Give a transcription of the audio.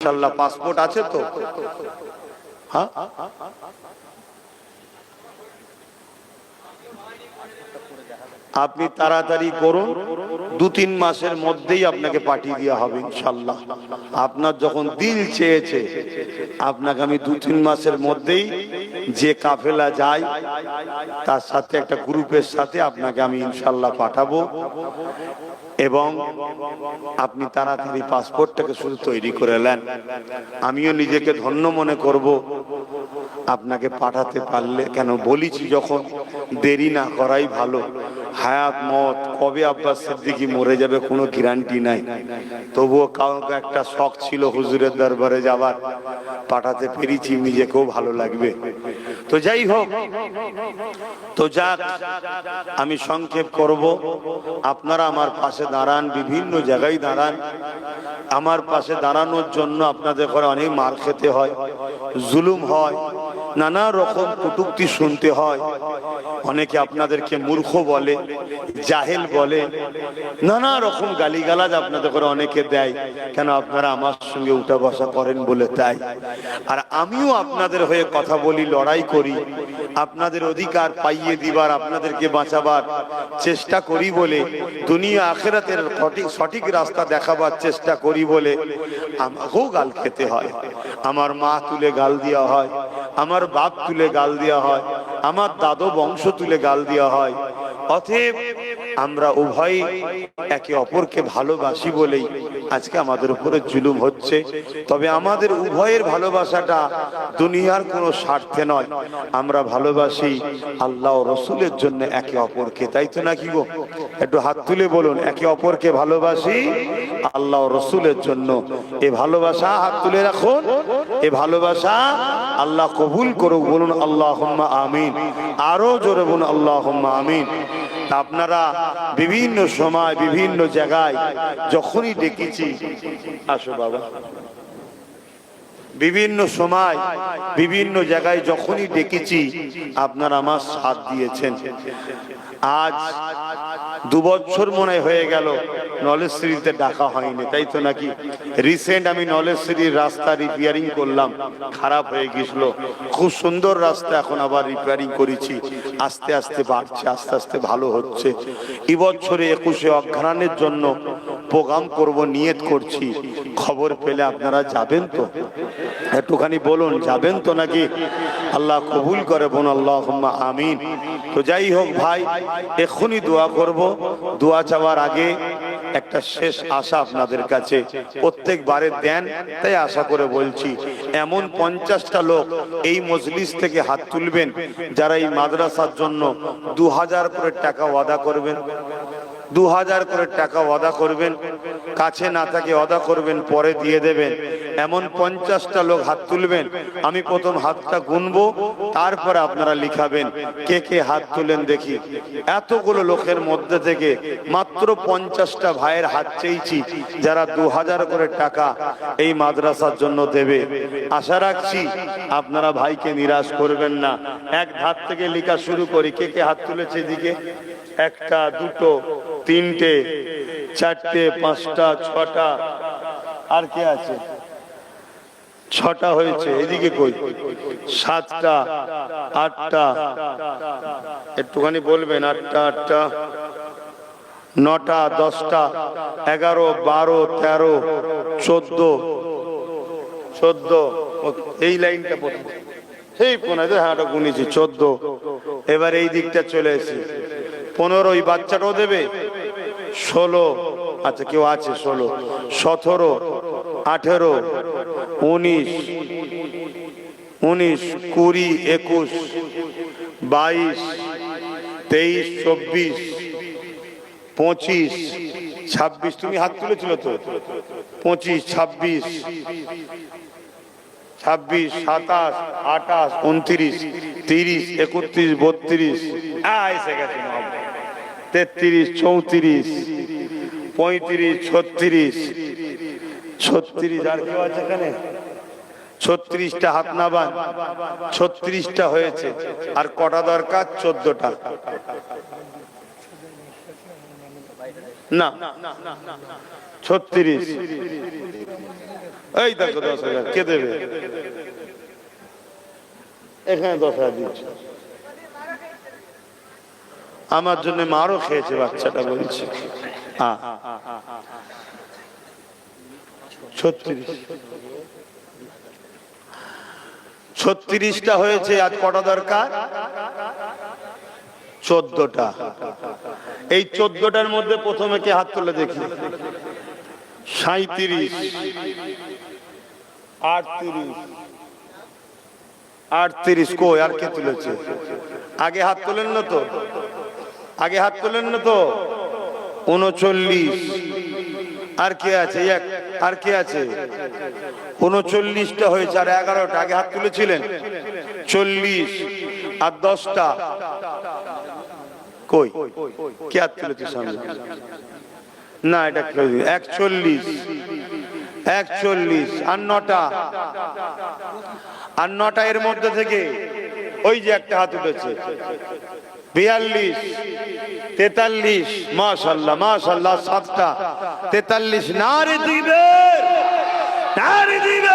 ইনশাল্লাহ পাসপোর্ট আছে তো? হ্যাঁ? আপনি তাড়াতাড়ি করুন দু তিন মাসের মধ্যেই আপনাকে পাঠিয়ে দেওয়া হবে ইনশাল্লাহ আপনার যখন দিল চেয়েছে, আপনাকে আমি দু তিন মাসের মধ্যেই যে কাফেলা যায়, তার সাথে একটা গ্রুপের সাথে আপনাকে আমি ইনশাল্লাহ পাঠাবো এবং আপনি তাড়াতাড়ি পাসপোর্টটাকে শুধু তৈরি করে নেন। আমিও নিজেকে ধন্য মনে করব, আপনাকে পাঠাতে পারলে, কেন বলিছি যখন দেরি না করাই ভালো। হায়াত, মত, কবে আব্বাস সিদ্দিকি মরে যাবে কোনো গ্যারান্টি নাই। তবুও কাউকে একটা শখ ছিল হুজুরের দরবারে যাবার। পাঠাতে পেরেছি, নিজেকেও ভালো লাগবে। তো যাই হোক, তো যাক, আমি সংক্ষেপ করব। আপনারা আমার পাশে দাঁড়ান, বিভিন্ন জায়গায় দাঁড়ান। আমার পাশে দাঁড়ানোর জন্য আপনাদের ঘরে অনেক মার খেতে হয়, জুলুম হয়। নানা রকম কটুক্তি শুনতে হয়। অনেকে আপনাদেরকে মূর্খ বলে, জাহেল বলে, নানা রকম গালিগালাজ আপনাদের করে অনেকে দেয়। কেন আপনারা আমার সঙ্গে উঠা বসা করেন বলে তাই? আর আমিও আপনাদের হয়ে কথা বলি, লড়াই করি। আপনাদের অধিকার পাইয়ে দিবার, আপনাদেরকে বাঁচাবার চেষ্টা করি বলে, দুনিয়া আখেরাতের সঠিক রাস্তা দেখাবার চেষ্টা করি বলে আমাকেও গাল খেতে হয়। আমার মা তুলে গাল দেওয়া হয়। আমার বাপ তুলে গাল দেওয়া হয়, আমার দাদু বংশ তুলে গাল দেওয়া হয়। অতএব আমরা উভয় একে অপরকে ভালোবাসি বলেই আজকে আমাদের উপরে জুলুম হচ্ছে। তবে আমাদের উভয়ের ভালোবাসাটা দুনিয়ার কোনো স্বার্থে নয়। আমরা ভালোবাসি আল্লাহ রসুলের জন্য একে অপরকে, তাই তো নাকি গো? একটু হাত তুলে বলুন, একে অপরকে ভালোবাসি আল্লাহ রসুলের জন্য? এ ভালোবাসা হাত তুলে রাখুন, এ ভালোবাসা আল্লাহ কবুল করুক বলুন আল্লাহ আমিন। আরও জোরে বলুন আল্লাহ আমিন। আপনারা বিভিন্ন সময়, বিভিন্ন জায়গায় যখনই দেখেছি, আসো বাবা। বিভিন্ন সময়, বিভিন্ন জায়গায় যখনই ডেকেছি, আপনার আমার সাথ দিয়েছেন। আজ দু বছর মনে হয়ে গেল নলেজশ্রীতে ডাকা হয়নি, তাই তো নাকি? রিসেন্ট আমি নলেজশ্রীর রাস্তা রিপেয়ারিং করলাম, খারাপ হয়ে গেছিল। খুব সুন্দর রাস্তা এখন আবার রিপেয়ারিং করেছি। আস্তে আস্তে বাড়ছে, আস্তে আস্তে ভালো হচ্ছে। এবছরে একুশে অঘ্রাণের জন্য প্রোগ্রাম করব, নিয়ত করছি। খবর পেলে আপনারা যাবেন তো? একটুখানি বলুন, যাবেন তো নাকি? আল্লাহ কবুল করে বোন আল্লাহ আমিন। তো যাই হোক ভাই এক্ষুনি দোয়া করব। দোয়া চাওয়ার আগে একটা শেষ আশা আপনাদের কাছে। প্রত্যেকবারে দেন, তাই আশা করে বলছি। এমন পঞ্চাশটা লোক এই মজলিস থেকে হাত তুলবেন, যারা এই মাদ্রাসার জন্য দু হাজার করে টাকা ওয়াদা করবেন। দু হাজার করে টাকা অদা করবেন, কাছে না থাকে অদা করবেন, পরে দিয়ে দেবেন। এমন পঞ্চাশটা লোক হাত তুলবেন, আমি প্রথম হাতটা গুনবো, তারপরে আপনারা লিখাবেন, কে কে হাত তুলেন দেখি। এতগুলো লোকের মধ্যে থেকে মাত্র পঞ্চাশটা ভাইয়ের হাত চেয়েছি, যারা দু হাজার করে টাকা এই মাদ্রাসার জন্য দেবে। আশা রাখছি আপনারা ভাইকে নিরাশ করবেন না। এক হাত থেকে লিখা শুরু করি, কে কে হাত তুলেছে এদিকে? একটা, দুটো তিনটে, চারটে, পাঁচটা, ছটা। আর কে আছে? ছটা হয়েছে, এদিকে কই? সাতটা, আটটা। একটুখানি বলবেন, আটটা আটটা। নটা, দশটা, এগারো, বারো, তেরো, চোদ্দ। চোদ্দ। এই লাইনটা পড়ে। সেই পনেরো হ্যাঁ গুনেছি, চোদ্দ। এবার এই দিকটা চলে এসে পনেরো ওই বাচ্চাটাও দেবে? ষোলো। আচ্ছা কেউ আছে ষোলো? সতেরো, আঠেরো, উনিশ উনিশ, কুড়ি, একুশ, বাইশ, তেইশ, চব্বিশ, পঁচিশ, ছাব্বিশ। তুমি হাত তুলেছিল তো? পঁচিশ, ছাব্বিশ ছাব্বিশ, সাতাশ, আঠাশ, উনত্রিশ, তিরিশ, একত্রিশ, বত্রিশ। এসে গেছে। তেত্রিশ, চৌত্রিশ, পঁয়ত্রিশ, ছত্রিশ। ছত্রিশ, আর কেউ আছে এখানে? ছত্রিশটা হাত নাবান ছত্রিশটা হয়েছে। আর কটা দরকার? চোদ্দটা। না। ছত্রিশ। এই দেখো দশ হাজার। কে দেবে? এখানে দশ হাজার দিচ্ছি। আমার জন্য মারও খেয়েছে বাচ্চাটা বলছে। ছত্রিশ। ছত্রিশটা হয়েছে, আজ কটা দরকার? চোদ্দটা। এই চোদ্দটার মধ্যে প্রথমে কে হাত তুলে দেখি? সাঁত্রিশ আটত্রিশ। আটত্রিশ কই? আর কে তুলেছে? আগে হাত তোলেন না তো? আগে হাত তোলেন না তো? উনচল্লিশ। আর কে আছে? এক। আর কে আছে? উনচল্লিশটা হয়েছে আর এগারোটা। আগে হাত তুলেছিলেন? চল্লিশ। আর দশটা? কই? কে হাত তুলেছে সামনে? না, এটা। একচল্লিশ। একচল্লিশ। আর নটা? আর নটা এর মধ্যে থেকে ওই যে একটা হাত উঠেছে। বিয়াল্লিশ তেতাল্লিশ মাশাল্লাহ মাশাল্লাহ সাতটা। তেতাল্লিশ নারে দিবে নারে দিবে